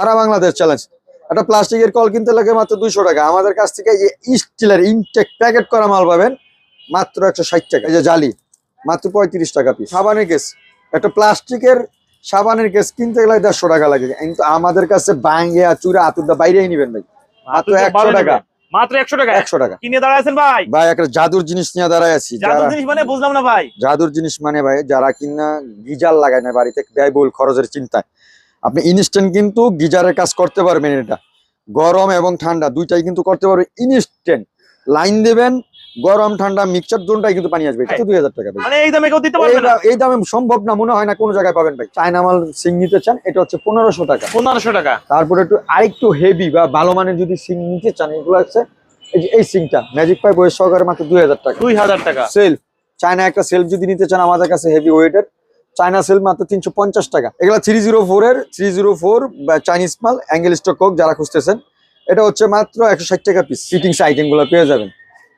সারা Bangladesh challenge একটা প্লাস্টিকের call কিনতে লাগে মাত্র দুইশো টাকা। আমাদের কাছ থেকে যে স্টিলের ইনটেক প্যাকেট করা মাল পাবেন মাত্র একশো ষাট টাকা। এই যে জালি মাত্র পঁয়ত্রিশ টাকা পিস সাবানের কেস একটা প্লাস্টিকের সাবানের কেস কিনতে গেলে দেড়শো টাকা লাগে। কিন্তু আমাদের কাছে বাঙ্গে চুরা আতুরদা বাইরেই নিবেন ভাই। মাত্র একশো টাকা। মাত্র একশো টাকা? একশো টাকা। কিনে ভাই? ভাই একটা জাদুর জিনিস নিয়ে দাঁড়ায় আছি। জিনিস মানে বুঝলাম না ভাই। জাদুর জিনিস মানে ভাই যারা কিনা গিজার লাগায় না বাড়িতে ব্যয়বহুল খরচের চিন্তায়। আপনি ইনস্ট্যান্ট কিন্তু গিজারের কাজ করতে পারবেন এটা। গরম এবং ঠান্ডা দুইটাই কিন্তু করতে পারবেন ইনস্ট্যান্ট লাইন দেবেন গরম ঠান্ডা মিক্সচার দুটাই কিন্তু পানি আসবে। এটা দুই হাজার টাকা মানে এই দামে কেউ দিতে পারবে না? এই দামে সম্ভব না মনে হয় না কোনো জায়গায় পাবেন ভাই। চায়না মাল সিং নিতে চান এটা হচ্ছে পনেরোশো টাকা। পনেরোশো টাকা। তারপরে একটু আরেকটু হেভি বা ভালো মানের যদি সিং নিতে চান এগুলো আছে। এই যে এই সিংটা ম্যাজিক পাইপ ওয়ের সহকারে মাত্র দুই হাজার টাকা। দুই হাজার টাকা। সেলফ চায়না একটা সেলফ যদি নিতে চান আমাদের কাছে হেভি ওয়েটের চায়না সেলফ মাত্র তিনশো পঞ্চাশ টাকা। এগুলো থ্রি জিরো ফোর এর থ্রি জিরো ফোর চাইনিজ মাল অ্যাঙ্গেল স্টক কোক যারা খুঁজতেছেন এটা হচ্ছে মাত্র একশো ষাট টাকা পিস ফিটিংস আইটেমগুলো পেয়ে যাবেন।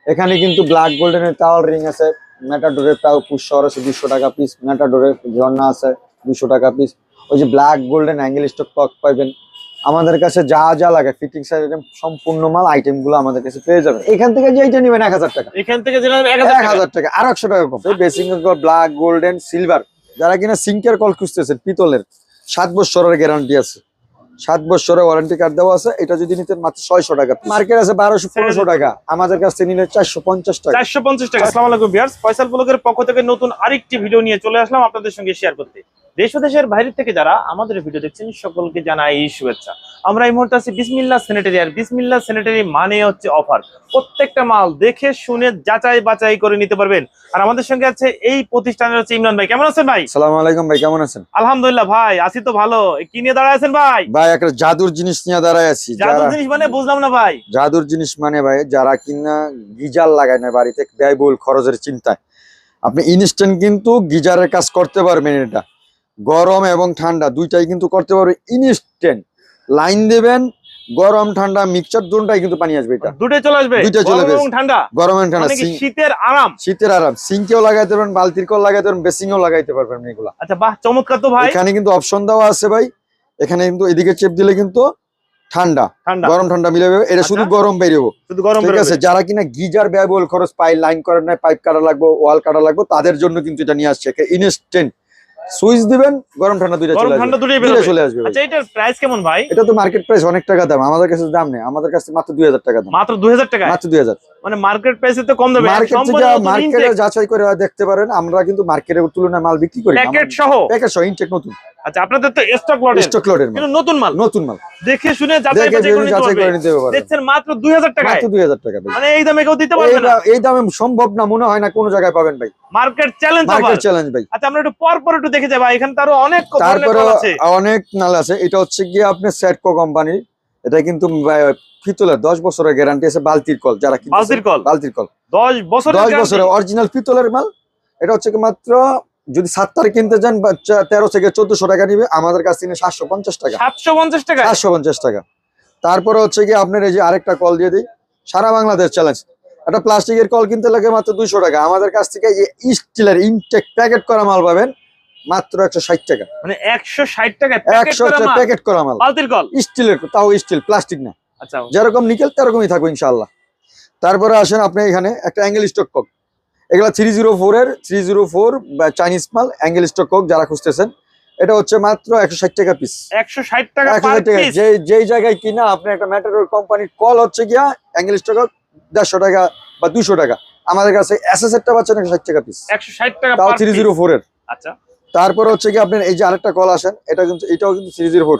এখানে কিন্তু ব্ল্যাক গোল্ডেনের টাওয়ার রিং আছে ম্যাটাডোরের তাও পুষ্কর আছে দুশো টাকা পিস ম্যাটাডোরের ঝর্ণা আছে দুশো টাকা পিস ওই যে black golden angle stock cock পাইবেন। আমাদের কাছে যা যা লাগে ফিটিংস আইটেম সম্পূর্ণ মাল আইটেমগুলো আমাদের কাছে পেয়ে যাবেন। এখান থেকে যেইটা নেবেন এক হাজার টাকা। এখান থেকে এক এক হাজার টাকা। হাজার টাকা আর একশো টাকা কম। বেসিং ব্ল্যাক গোল্ডেন সিলভার যারা কিনা সিঙ্কের কল খুঁজতেছেন পিতলের, সাত বছরের গ্যারান্টি আছে। সাত বছরের ওয়ারেন্টি কার্ড দেওয়া আছে, এটা যদি নিতেন মাত্র ছয়শো টাকা। মার্কেট আছে বারোশো পনেরোশো টাকা, আমাদের কাছ থেকে নিলে চারশো পঞ্চাশ টাকা। চারশো পঞ্চাশ টাকা। আসসালাম আলাইকুম ফয়সাল পক্ষ থেকে নতুন আরেকটি ভিডিও নিয়ে চলে আসলাম আপনাদের সঙ্গে শেয়ার করতে। দেশ ও দেশের বাইরে থেকে যারা আমাদের ভিডিও দেখছেন সকলকে জানাই শুভেচ্ছা। আমরা এই মুহূর্তে আছি বিসমিল্লা স্যানিটারি আর বিসমিল্লা স্যানিটারি মানে হচ্ছে অফার প্রত্যেকটা মাল দেখে শুনে যাচাই বাছাই করে নিতে পারবেন। আর আমাদের সঙ্গে আছে এই প্রতিষ্ঠানের হচ্ছে ইমরান ভাই। কেমন আছেন ভাই? সালাম আলাইকুম ভাই কেমন আছেন? আলহামদুলিল্লাহ ভাই আছি তো ভালো। কি নিয়ে দাঁড়ায় আছেন ভাই? ভাই একটা জাদুর জিনিস নিয়ে দাঁড়ায় আছি। জাদু যারা জিনিস মানে বুঝলাম না ভাই। জাদুর জিনিস মানে ভাই যারা কিনা গিজার লাগায় না বাড়িতে ব্যয়বহুল খরচের চিন্তায়। আপনি ইনস্ট্যান্ট কিন্তু গিজারের কাজ করতে পারবেন এটা। গরম এবং ঠান্ডা দুইটাই কিন্তু করতে পারবেন ইনস্ট্যান্ট লাইন দেবেন গরম ঠান্ডা মিক্সচার দুটাই কিন্তু পানি আসবে এটা। দুটোই চলে আসবে? দুইটাই চলে গরম আসবে। ঠান্ডা? গরম এবং ঠান্ডা মানে শীতের আরাম? শীতের আরাম। সিঙ্কেও লাগাইতে পারবেন বালতির কল লাগাইতে পারবেন বেসিংও লাগাইতে পারবেন এগুলা। আচ্ছা বাহ চমৎকার তো ভাই। এখানে কিন্তু অপশন দেওয়া আছে ভাই। এখানে কিন্তু এদিকে চেপ দিলে কিন্তু ঠান্ডা। গরম ঠান্ডা মিলে যাবে। এটা শুধু আচ্ছা। গরম বেরিয়েবো শুধু গরম ঠিক আছে যারা কিনা গিজার ব্যয়বহুল খরচ পাই লাইন করার নাই পাইপ কাটা লাগবে ওয়াল কাটা লাগবে তাদের জন্য কিন্তু এটা নিয়ে আসছে ইনস্ট্যান্ট সুইচ দিবেন গরম ঠান্ডা দুইটা গরম চলে ঠান্ডা আসবে। দুটোই চলে আসবে আচ্ছা এটার প্রাইস কেমন ভাই? এটা তো মার্কেট প্রাইস অনেক টাকা দাম আমাদের কাছে দাম নেই। আমাদের কাছে মাত্র দুই হাজার টাকা দাম। মাত্র টাকা মাত্র দুই হাজার। মানে মার্কেট প্রাইসে তো কম দামে। মার্কেট থেকে মার্কেটে যাচাই করে পারেন আমরা কিন্তু মার্কেটের তুলনায় মাল বিক্রি করি। প্যাকেট সহ? প্যাকেট সহ ইনটেক নতুন। আচ্ছা আপনাদের তো স্টক লটের স্টক লোডের কিন্তু নতুন মাল। নতুন মাল। দেখে শুনে যাচাই করে নিতে পারবেন দেখছেন মাত্র দুই হাজার টাকায়। মাত্র দুই হাজার টাকা মানে এই দামে কেউ দিতে পারবে না। এই দামে সম্ভব না মনে হয় না কোনো জায়গায় পাবেন ভাই। মার্কেট চ্যালেঞ্জ মার্কেট চ্যালেঞ্জ ভাই। আচ্ছা আমরা একটু পর পর একটু দেখে যাব এখানে তারও অনেক কল আছে। অনেক নাল আছে। এটা হচ্ছে গিয়ে আপনার সেটকো কোম্পানির এটা কিন্তু পিতলের দশ বছরের গ্যারান্টি আছে বালতির কল। যারা কিনতেছেন, বালতির কল? বালতির কল। দশ বছর দশ বছরের অরিজিনাল পিতলের মাল। এটা হচ্ছে কি মাত্র যদি সাতটার কিনতে যান বা তেরো থেকে চোদ্দশো টাকা নিবে আমাদের কাছ থেকে সাতশো পঞ্চাশ টাকা। সাতশো পঞ্চাশ টাকা? সাতশো পঞ্চাশ টাকা। তারপরে হচ্ছে কি আপনার এই যে আরেকটা কল দিয়ে দিই। সারা বাংলাদেশ চ্যালেঞ্জ একটা প্লাস্টিকের কল কিনতে লাগে মাত্র দুইশো টাকা। আমাদের কাছ থেকে এই স্টিলের ইনটেক প্যাকেট করা মাল পাবেন মাত্র একশো ষাট টাকা। মানে একশো ষাট টাকা একশো প্যাকেট করা মাল। স্টিলের তাও স্টিল প্লাস্টিক না। আচ্ছা। যেরকম নিকেল তেরকমই থাকবে ইনশাল্লাহ তারপরে আসেন আপনি এখানে একটা অ্যাঙ্গেল স্টক কক এগুলা থ্রি জিরো ফোর এর থ্রি জিরো ফোর চাইনিজ মাল অ্যাঙ্গেল স্টক কক যারা খুঁজতেছেন এটা হচ্ছে মাত্র একশো ষাট টাকা পিস একশো ষাট টাকা একশো ষাট টাকা। যে যেই জায়গায় কিনা আপনি একটা ম্যাটাডোর কোম্পানির কল হচ্ছে গিয়া অ্যাঙ্গেল স্টক দেড়শো টাকা বা দুশো টাকা। আমাদের কাছে এসএস এরটা পাচ্ছেন একশো ষাট টাকা পিস একশো ষাট টাকা তাও থ্রি জিরো ফোর এর। আচ্ছা। তারপরে হচ্ছে কি আপনার এই যে আরেকটা কল আসেন এটা কিন্তু এটাও কিন্তু থ্রি জিরো ফোর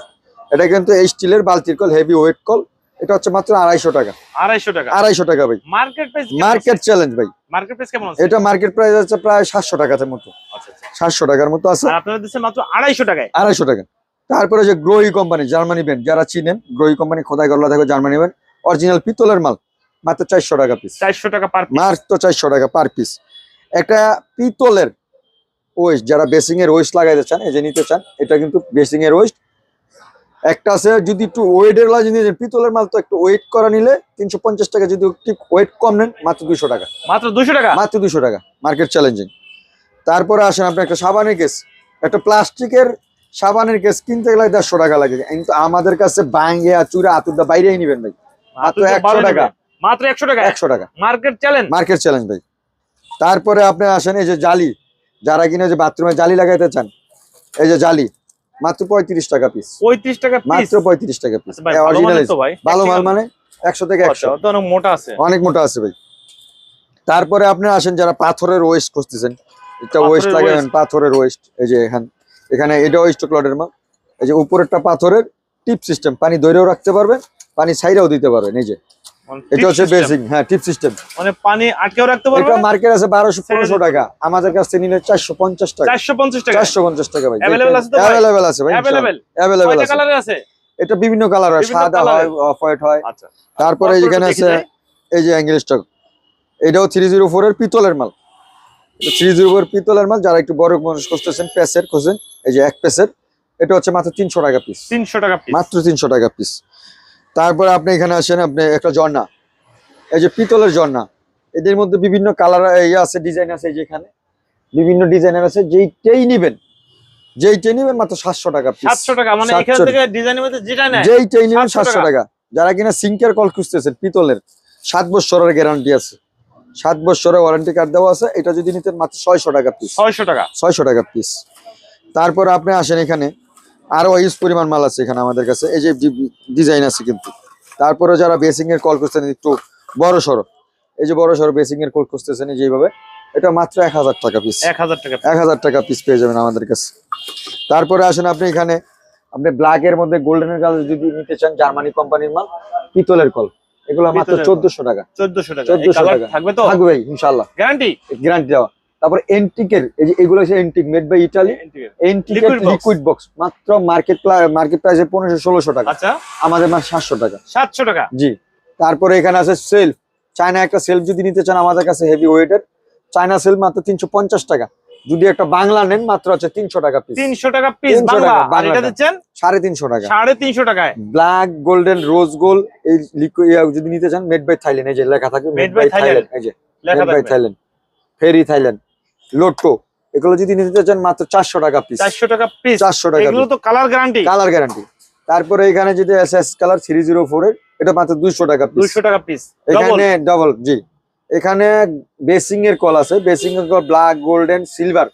এটা কিন্তু এই স্টিলের বালতির কল হেভি ওয়েট কল এটা হচ্ছে মাত্র আড়াইশো টাকা। আড়াইশো টাকা। আড়াইশো টাকা ভাই। মার্কেট প্রাইস মার্কেট চ্যালেঞ্জ ভাই। মার্কেট প্রাইস কেমন আছে? এটা মার্কেট প্রাইস আছে প্রায় সাতশো টাকার মতো। আচ্ছা আচ্ছা। সাতশো টাকার মতো আছে। আর আপনারা দিচ্ছেন মাত্র আড়াইশো টাকায়। আড়াইশো টাকা। তারপরে যে গ্রোহি কোম্পানি জার্মানি ব্যান্ড যারা চিনেন গ্রোহি কোম্পানি খোদাই গল্লা থাকে জার্মানি ব্যান্ড অরিজিনাল পিতলের মাল মাত্র চারশো টাকা পিস চারশো টাকা পার মাত্র চারশো টাকা পার পিস একটা পিতলের ওয়েস্ট যারা বেসিং এর ওয়েস্ট লাগাইতে চান এই যে নিতে চান এটা কিন্তু বেসিং এর ওয়েস্ট একটা আছে যদি একটু ওয়েটের লাগে যদি পিতলের মাল তো একটু ওয়েট করা নিলে তিনশো পঞ্চাশ টাকা যদি একটু ওয়েট কম নেন মাত্র দুশো টাকা। মাত্র দুশো টাকা? মাত্র দুশো টাকা মার্কেট চ্যালেঞ্জিং তারপরে আসেন আপনি একটা সাবানের কেস একটা প্লাস্টিকের সাবানের কেস কিনতে গেলে দেড়শো টাকা লাগে। কিন্তু আমাদের কাছে বাঙ্গে আর চুরা আতুরদা বাইরেই নিবেন ভাই। মাত্র তো 100 ভালো টাকা। মাত্র একশো টাকা? একশো টাকা। মার্কেট চ্যালেঞ্জ মার্কেট চ্যালেঞ্জ ভাই। তারপরে আপনি আসেন এই যে জালি। যারা কিনা যে বাথরুমে জালি লাগাইতে চান এই যে জালি। মাত্র পঁয়ত্রিশ টাকা পিস পঁয়ত্রিশ টাকা পিস মাত্র পঁয়ত্রিশ টাকা পিস ভালো তো ভাই। ভালো মাল মানে একশো থেকে একশো। আচ্ছা, তো অনেক মোটা আছে। অনেক মোটা আছে ভাই। তারপরে আপনি আসেন যারা পাথরের ওয়েস্ট খুঁজতেছেন। একটা ওয়েস্ট লাগাবেন পাথরের ওয়েস্ট এই যে এখান এখানে এটা ওয়েস্ট ক্লডের মাল। এই যে উপরেরটা পাথরের টিপ সিস্টেম পানি ধরেও রাখতে পারবেন পানি ছাইরাও দিতে পারবেন এই যে। এটা হচ্ছে। বেসিক হ্যাঁ টিপ সিস্টেম মানে পানি আটকেও রাখতে পারবে এটা মার্কেট আছে বারোশো পনেরোশো টাকা। আমাদের কাছ নিলে চারশো পঞ্চাশ টাকা। চারশো পঞ্চাশ টাকা। চারশো পঞ্চাশ টাকা ভাই Available আছে তো ভাই? আছে ভাই অ্যাভেলেবেল কয়টা আছে। কালারে আছে? এটা বিভিন্ন কালার হয় সাদা হয় এর। অফ হোয়াইট হয়। আচ্ছা। তারপরে এখানে আছে এই যে অ্যাঙ্গেল স্টক এটাও থ্রি জিরো ফোর এর পিতলের মাল। থ্রি জিরো ফোর পিতলের মাল যারা একটু বড় মানুষ খুঁজতেছেন প্যাসের খোঁজেন এই যে এক প্যাসের এটা হচ্ছে মাত্র তিনশো টাকা পিস তিনশো টাকা পিস মাত্র তিনশো টাকা পিস তারপরে আপনি এখানে আসেন আপনি একটা ঝর্ণা। এই যে পিতলের ঝর্ণা। এদের মধ্যে বিভিন্ন কালার ইয়ে আছে ডিজাইন আছে এই যে এখানে। বিভিন্ন ডিজাইনের আছে যেইটাই নিবেন যেইটাই নিবেন মাত্র সাতশো টাকা সাতশো টাকা মানে এখান থেকে ডিজাইনের মধ্যে যেটা নেয় যেইটাই নিবেন সাতশো টাকা। যারা কিনা সিঙ্কের কল খুঁজতেছেন পিতলের সাত বছরের গ্যারান্টি আছে। সাত বছরের ওয়ারেন্টি কার্ড দেওয়া আছে এটা যদি নিতেন মাত্র ছয়শো টাকা পিস ছয়শো টাকা। ছয়শো টাকা পিস তারপর আপনি আসেন এখানে আরও ইউজ পরিমাণ মাল আছে এখানে আমাদের কাছে। এই যে ডিজাইন আছে কিন্তু। তারপরে যারা বেসিং এর কল করতেছেন একটু বড় সড়ো। এই যে বড় সড়ো বেসিং এর কল খুঁজতেছেন এই যে এটা মাত্র এক হাজার টাকা পিস এক হাজার টাকা এক হাজার টাকা পিস পেয়ে যাবেন আমাদের কাছে। তারপরে আসেন আপনি এখানে আপনি ব্ল্যাক এর মধ্যে গোল্ডেনের কালার যদি নিতে চান জার্মানি কোম্পানির মাল পিতলের কল। এগুলো মাত্র চোদ্দশো টাকা। চোদ্দশো টাকা। 1400 কালার টাকা। থাকবে তো? থাকবে ইনশাল্লাহ গ্যারান্টি গ্যারান্টি দেওয়া। তারপর এন্টিকের এই যে এগুলো হচ্ছে এন্টিক মেড বাই ইটালি এন্টিকের লিকুইড বক্স মাত্র মার্কেট মার্কেট প্রাইসে পনেরোশো ষোলোশো টাকা। আচ্ছা। আমাদের মাত্র সাতশো টাকা। সাতশো টাকা? জি। তারপরে এখানে আছে সেলফ চায়না একটা সেলফ যদি নিতে চান আমাদের কাছে হেভি ওয়েটের চায়না সেলফ মাত্র তিনশো পঞ্চাশ টাকা। যদি একটা বাংলা নেন মাত্র আছে তিনশো টাকা পিস তিনশো টাকা পিস বাংলা। আর এটা দিচ্ছেন? সাড়ে তিনশো টাকা। সাড়ে তিনশো টাকায়। ব্ল্যাক গোল্ডেন রোজ গোল্ড এই লিকুইড যদি নিতে চান মেড বাই থাইল্যান্ড এই যে লেখা থাকে মেড বাই থাইল্যান্ড এই যে লেখা মেড বাই থাইল্যান্ড ফেরি থাইল্যান্ড লোটো এগুলো যদি নিতে চান মাত্র চারশো টাকা পিস চারশো টাকা পিস চারশো টাকা এগুলো তো কালার গ্যারান্টি কালার গ্যারান্টি তারপরে এখানে যদি S S colour three zero four এর এটা মাত্র দুইশো টাকা পিস দুইশো টাকা পিস এখানে ডবল জি। এখানে বেসিং এর কল আছে। বেসিং এর call black golden silver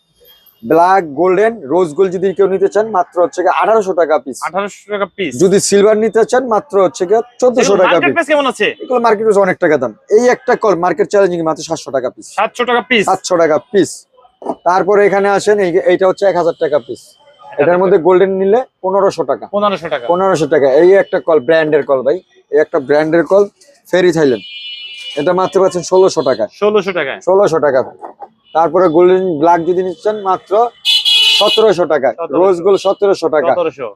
black golden rose gold যদি কেউ নিতে চান মাত্র হচ্ছে গিয়ে আঠারোশো টাকা পিস আঠারোশো টাকা পিস যদি সিলভার নিতে চান মাত্র হচ্ছে গিয়ে চোদ্দশো টাকা পিস কেমন আছে? এগুলো মার্কেট অনেক টাকা দাম। এই একটা কল মার্কেট চ্যালেঞ্জিং মাত্র সাতশো টাকা পিস সাতশো টাকা পিস সাতশো টাকা পিস তারপরে এখানে আসেন এইটা হচ্ছে এক হাজার টাকা পিস এটার মধ্যে গোল্ডেন নিলে পনেরোশো টাকা। পনেরোশো টাকা। পনেরোশো টাকা। এই একটা কল ব্র্যান্ডের কল ভাই। এই একটা ব্র্যান্ডের কল ফেরি থাইল্যান্ড এটা মাত্র পাচ্ছেন ষোলোশো টাকা। ষোলোশো টাকায়। ষোলোশো টাকা। তারপরে গোল্ডেন ব্ল্যাক যদি নিচ্ছেন মাত্র সতেরোশো টাকা। 1700 রোজ গোল্ড সতেরোশো টাকা।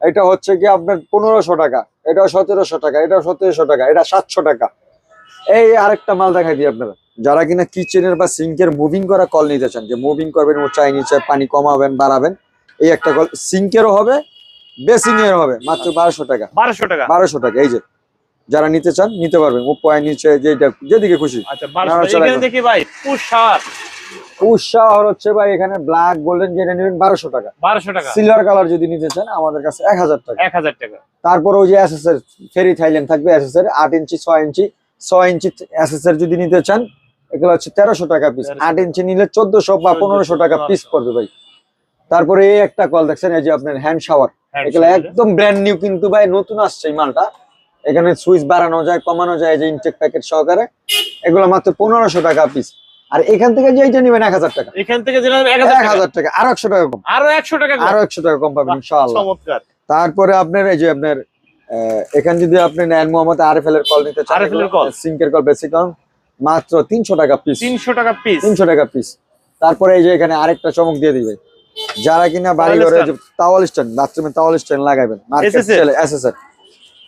এটা হচ্ছে কি আপনার পনেরোশো টাকা। এটাও সতেরোশো টাকা এটাও সতেরোশো টাকা এটা সাতশো টাকা। এই আরেকটা মাল দেখাই দিই আপনারা যারা কিনা কিচেনের বা সিঙ্কের মুভিং করা কল নিতে চান যে মুভিং করবেন উঁচাই নিচে পানি কমাবেন বাড়াবেন এই একটা কল সিঙ্কেরও হবে বেসিং এর হবে মাত্র বারোশো টাকা। বারোশো টাকা? বারোশো টাকা এই যে। যারা নিতে চান নিতে পারবেন ও পয়েন্ট নিচে যেটা যেদিকে খুশি। আচ্ছা। দেখি ভাই হচ্ছে ভাই এখানে ব্ল্যাক গোল্ডেন যেটা নেবেন বারোশো টাকা। বারোশো টাকা। সিলভার কালার যদি নিতে চান আমাদের কাছে এক হাজার টাকা। এক হাজার টাকা। তারপর ওই যে এসএসএর ফেরি থাইল্যান্ড থাকবে এসএসএর আট ইঞ্চি ছয় ইঞ্চি ছয় ইঞ্চি এসএসএর যদি নিতে চান এগুলো হচ্ছে তেরোশো টাকা পিস আট ইঞ্চি নিলে চোদ্দশো বা পনেরোশো টাকা পিস 1500 পড়বে ভাই। তারপরে এই একটা কল দেখছেন এই যে আপনার হ্যান্ড শাওয়ার এগুলো একদম ব্র্যান্ড নিউ কিন্তু ভাই নতুন আসছে এই মালটা। এখানে সুইচ বাড়ানো যায় কমানো যায় যে ইনটেক প্যাকেট সহকারে। এগুলো মাত্র পনেরোশো টাকা পিস আর এখান থেকে যেইটা নেবেন এক হাজার টাকা। এখান থেকে এক হাজার টাকা। আরও একশো টাকা কম। আরও একশো টাকা আরও একশো টাকা কম পাবেন ইনশাআল্লাহ। তারপরে আপনার এই যে আপনার এখানে যদি আপনি নেন মোহাম্মদ আরএফএল এর কল নিতে চান। সিঙ্কের কল বেসিক কল মাত্র তিনশো টাকা পিস তিনশো টাকা পিস তিনশো টাকা পিস তারপরে এই যে এখানে আরেকটা চমক দিয়ে দিবে। যারা কিনা বাড়ি ঘরে টাওয়াল স্ট্যান্ড বাথরুমে টাওয়াল স্ট্যান্ড লাগাবেন মার্কেট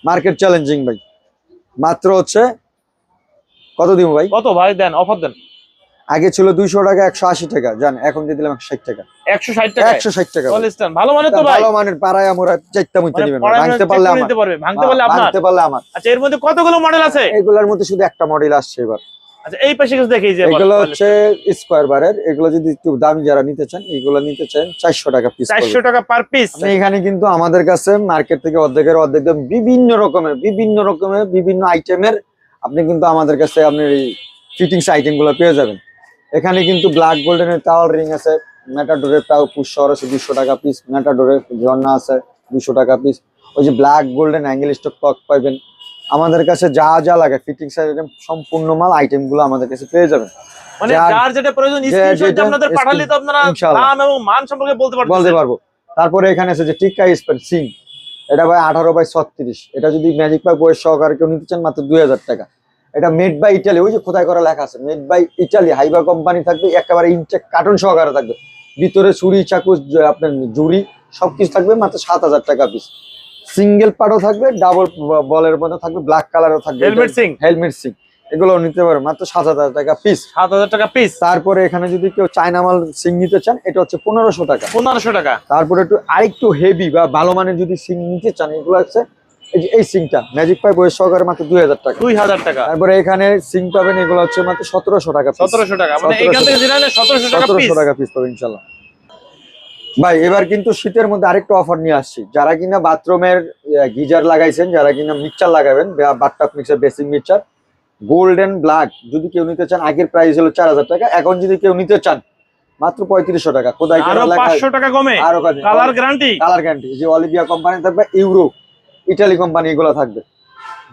মার্কেট চ্যালেঞ্জিং ভাই। মাত্র হচ্ছে কত দিব ভাই? কত ভাই দেন অফার দেন। আগে ছিল দুইশো টাকা একশো আশি টাকা। জান এখন দিয়ে দিলাম একশো ষাট টাকা। একশো ষাট টাকা। একশো ষাট টাকা ভালো মানে তো ভাই। ভালো মানের পাড়ায় আমরা চারটা মানে নিবেন ভাঙতে পারলে আমার। ভাঙতে পারলে আপনার ভাঙতে পারলে আমার। আচ্ছা এর মধ্যে কতগুলো মডেল আছে? এগুলোর মধ্যে শুধু একটা মডেল আসছে এবার। আচ্ছা এই পাশে কিছু দেখি যে এগুলো হচ্ছে স্কোয়ার বারের এগুলো যদি একটু দামি যারা নিতে চান এগুলো নিতে চান চারশো টাকা পিস টাকা পার পিস আপনি এখানে কিন্তু আমাদের কাছে মার্কেট থেকে অর্ধেকের অর্ধেক দাম বিভিন্ন রকমের বিভিন্ন রকমের বিভিন্ন আইটেমের আপনি কিন্তু আমাদের কাছে আপনার এই ফিটিংস আইটেমগুলো পেয়ে যাবেন। এখানে কিন্তু ব্ল্যাক গোল্ডেনের টাওয়ার রিং আছে ম্যাটাডোরের তাও পুষ্কর আছে দুশো টাকা পিস ম্যাটাডোরের ঝর্ণা আছে দুশো টাকা পিস ওই যে ব্ল্যাক গোল্ডেন অ্যাঙ্গেল স্টক পাইবেন আমাদের কাছে যা যা লাগে ফিটিংস আইটেম সম্পূর্ণ মাল আইটেমগুলো আমাদের কাছে পেয়ে যাবেন। মানে যার- যার যেটা প্রয়োজন স্ক্রিনশট আপনাদের পাঠালে তো আপনারা ইনশাআল্লাহ। এবং মান সম্পর্কে বলতে বলতে পারব। তারপরে এখানে আছে যে টিক্কা স্পেন সিং এটা ভাই আঠারো বাই ছত্রিশ। এটা যদি ম্যাজিক পাই বয়স সহকারে কেউ নিতে চান মাত্র দুই হাজার টাকা। এটা মেড বাই ইটালি ওই যে খোদাই করা লেখা আছে? মেড বাই ইটালি হাইবা কোম্পানি থাকবে একেবারে ইনটেক কার্টন সহকারে থাকবে। ভিতরে ছুরি চাকু আপনার জুড়ি সবকিছু থাকবে মাত্র সাত হাজার টাকা পিস সিঙ্গেল পার্টও থাকবে ডাবল বলের মধ্যে থাকবে ব্ল্যাক কালারও থাকবে। হেলমেট সিং হেলমেট সিং এগুলো নিতে পারবে মাত্র সাত হাজার টাকা পিস সাত হাজার টাকা পিস তারপরে এখানে যদি কেউ চায়না মাল সিং নিতে চান এটা হচ্ছে পনেরোশো টাকা। পনেরোশো টাকা। তারপরে একটু আরেকটু হেভি বা ভালো মানের যদি সিং নিতে চান এগুলো আছে। এই যে এই সিংটা ম্যাজিক পাই বয়স সহকারে মাত্র দুই হাজার টাকা। দুই হাজার টাকা। তারপরে এখানে সিং পাবেন এগুলো হচ্ছে মাত্র সতেরোশো টাকা সতেরোশো টাকা মানে 1700 এখান থেকে যেটা নেয় সতেরোশো টাকা পিস সতেরোশো টাকা পিস পাবেন ইনশাল্লাহ। ভাই এবার কিন্তু শীতের মধ্যে আরেকটু অফার নিয়ে আসছি। যারা কিনা বাথরুমের গিজার লাগাইছেন যারা কিনা মিক্সচার লাগাবেন বাটটাপ mixer basic mixture golden black যদি কেউ নিতে চান আগের প্রাইস হলো চার হাজার টাকা এখন যদি কেউ নিতে চান মাত্র পঁয়ত্রিশশো টাকা। কোথায় আরও পাঁচশো টাকা কমে। আরও কালার গ্যারান্টি কালার গ্যারান্টি যে অলিভিয়া কোম্পানি থাকবে ইউরো ইটালি কোম্পানি এগুলো থাকবে।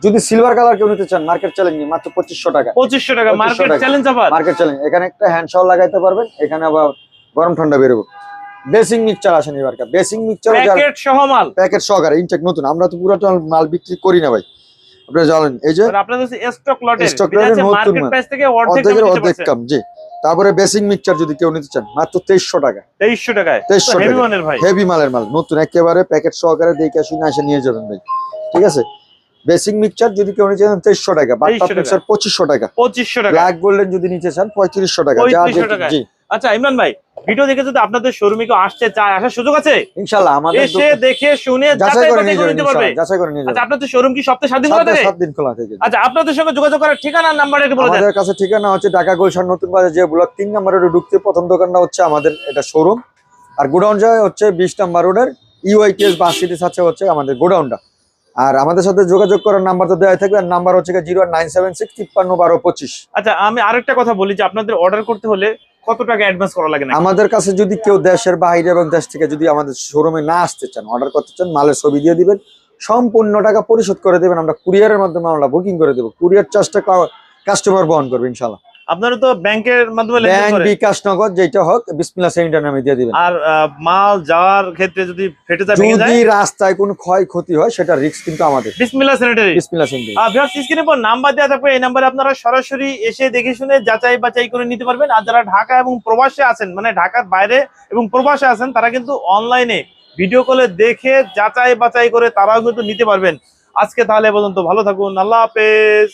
যদি সিলভার কালার কেউ নিতে চান মার্কেট চ্যালেঞ্জ মাত্র পঁচিশশো টাকা। পঁচিশশো টাকা মার্কেট। চ্যালেঞ্জ মার্কেট চ্যালেঞ্জ এখানে একটা হ্যান্ড শাওয়ার লাগাইতে পারবেন এখানে আবার গরম ঠান্ডা বেরোবো। বেসিং মিক্সচার আসেন এবার বেসিং মিক্সচার প্যাকেট সহ মাল। প্যাকেট সহকারে ইনটেক নতুন। আমরা তো পুরোটা মাল বিক্রি করি না ভাই। আপনারা জানেন এই যে আপনাদের স্টক লটের Stock lot নতুন মার্কেট মাল। প্রাইস থেকে অর্ধেক অর্ধেক কাম জি। তারপরে বেসিং মিক্সচার যদি কেউ নিতে চান মাত্র তেইশশো টাকা। তেইশশো টাকায়? 2300 হেভি টাকা। ভাই। হেভি মালের মাল নতুন। একেবারে প্যাকেট সহকারে দেখে শুনে এসে নিয়ে যাবেন ভাই। ঠিক আছে? বেসিক মিক্সচার যদি কেউ নিতে চান তেইশশো টাকা। বাট্টা 2300 টাকা। মিক্সচার পঁচিশশো টাকা। পঁচিশশো টাকা। ব্ল্যাক গোল্ডেন যদি নিতে চান পঁয়ত্রিশশো টাকা। যা 3500 দেখি- টাকা। জি। আচ্ছা ইমরান ভাই ভিডিও দেখে যদি আপনাদের শোরুমে কেউ আসতে চায় আসার সুযোগ আছে? ইনশাল্লাহ আমাদের এসে দেখে শুনে যাচাই করে নিতে পারবে। যাচাই করে নিয়ে আচ্ছা আপনাদের শোরুম কি সপ্তাহে সাত দিন খোলা থাকে? সাত দিন খোলা থেকে আচ্ছা আপনাদের সঙ্গে যোগাযোগ করার ঠিকানা নাম্বার একটু বলে দেন। আমাদের কাছে ঠিকানা হচ্ছে ঢাকা গুলশান নতুন বাজার যে ব্লক তিন নাম্বার রোডে ঢুকতে প্রথম দোকানটা হচ্ছে আমাদের এটা শোরুম আর গোডাউন যায় হচ্ছে বিশ নাম্বার রোডের ইউআইটিএস বাস সিটি আছে হচ্ছে আমাদের গোডাউনটা। আর আমাদের সাথে যোগাযোগ করার নাম্বার তো দেওয়া থাকবে আর নাম্বার হচ্ছে জিরো নাইন সেভেন সিক্স তিপ্পান্ন বারো পঁচিশ। আচ্ছা আমি আরেকটা কথা বলি যে আপনাদের অর্ডার করতে হলে কত টাকা অ্যাডভান্স করা লাগে না আমাদের কাছে যদি কেউ দেশের বাইরে এবং দেশ থেকে যদি আমাদের শোরুমে না আসতে চান অর্ডার করতে চান, মালের ছবি দিয়ে দিবেন, সম্পূর্ণ টাকা পরিশোধ করে দেবেন, আমরা কুরিয়ারের মাধ্যমে আমরা বুকিং করে দেবো। কুরিয়ার চার্জটা কাস্টমার বহন করবে, ইনশাল্লাহ। আপনারা তো ব্যাংকের মাধ্যমে ব্যাংক বিকাশ নগদ যেটা হোক বিসমিল্লা সেন্টার নামে দিয়ে দিবেন। আর মাল যাওয়ার ক্ষেত্রে যদি ফেটে যায় ভেঙে যদি রাস্তায় কোনো ক্ষয় ক্ষতি হয় সেটা রিস্ক কিন্তু আমাদের। বিসমিল্লাহ স্যানিটারি বিসমিল্লা সেন্টার ভিউয়ার্স স্ক্রিনের পর নাম্বার দেওয়া থাকবে এই নাম্বারে আপনারা সরাসরি এসে দেখে শুনে যাচাই বাছাই করে নিতে পারবেন। আর যারা ঢাকা এবং প্রবাসে আছেন মানে ঢাকার বাইরে এবং প্রবাসে আছেন তারা কিন্তু অনলাইনে ভিডিও কলে দেখে যাচাই বাছাই করে তারাও কিন্তু নিতে পারবেন। আজকে তাহলে পর্যন্ত ভালো থাকুন আল্লাহ হাফেজ।